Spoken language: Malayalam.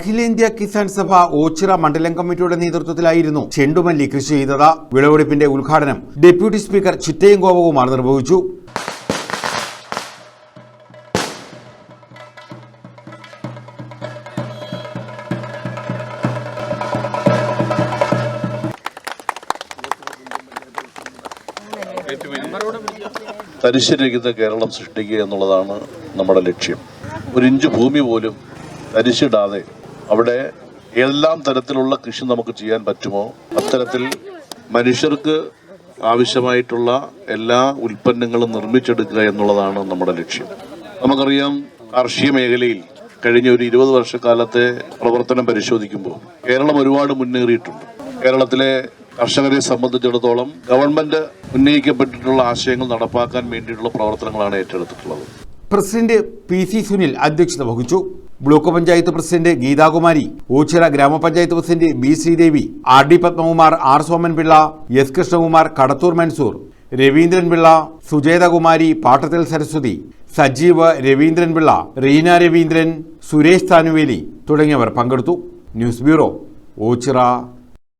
അഖിലേന്ത്യാ കിസാൻ സഭ ഓച്ചിറ മണ്ഡലം കമ്മിറ്റിയുടെ നേതൃത്വത്തിലായിരുന്നു ചെണ്ടുമല്ലി കൃഷി ചെയ്തത്. വിളവെടുപ്പിന്റെ ഉദ്ഘാടനം ഡെപ്യൂട്ടി സ്പീക്കർ ചിറ്റയും ഗോപകുമാർ നിർവഹിച്ചു. തരിശുരഹിത കേരളം സൃഷ്ടിക്കുക എന്നുള്ളതാണ് നമ്മുടെ ലക്ഷ്യം. ഒരു ഇഞ്ച് ഭൂമി പോലും തരിശിടാതെ അവിടെ എല്ലാം തരത്തിലുള്ള കൃഷി നമുക്ക് ചെയ്യാൻ പറ്റുമോ അത്തരത്തിൽ മനുഷ്യർക്ക് ആവശ്യമായിട്ടുള്ള എല്ലാ ഉൽപ്പന്നങ്ങളും നിർമ്മിച്ചെടുക്കുക എന്നുള്ളതാണ് നമ്മുടെ ലക്ഷ്യം. നമുക്കറിയാം കാർഷിക മേഖലയിൽ കഴിഞ്ഞ ഒരു ഇരുപത് വർഷക്കാലത്തെ പ്രവർത്തനം പരിശോധിക്കുമ്പോൾ കേരളം ഒരുപാട് മുന്നേറിയിട്ടുണ്ട്. കേരളത്തിലെ കർഷകരെ സംബന്ധിച്ചിടത്തോളം ഗവൺമെന്റ് ഉന്നയിക്കപ്പെട്ടിട്ടുള്ള ആശയങ്ങൾ നടപ്പാക്കാൻ വേണ്ടിയിട്ടുള്ള പ്രവർത്തനങ്ങളാണ് ഏറ്റെടുത്തിട്ടുള്ളത്. പ്രസിഡന്റ് പി സി സുനിൽ അധ്യക്ഷത വഹിച്ചു. Block panchayat president Geethakumari Ochira grama panchayat president B Sreedevi R D Padmakumar R Somanpillai S Krishnakumar Kadathur Mansoor Raveendranpillai Sujethakumari Pattathil Saraswathi Sajeev Raveendranpillai Reena Raveendran Suresh Thanuveli തുടങ്ങിയവർ പങ്കെടുത്തു. News bureau Ochira.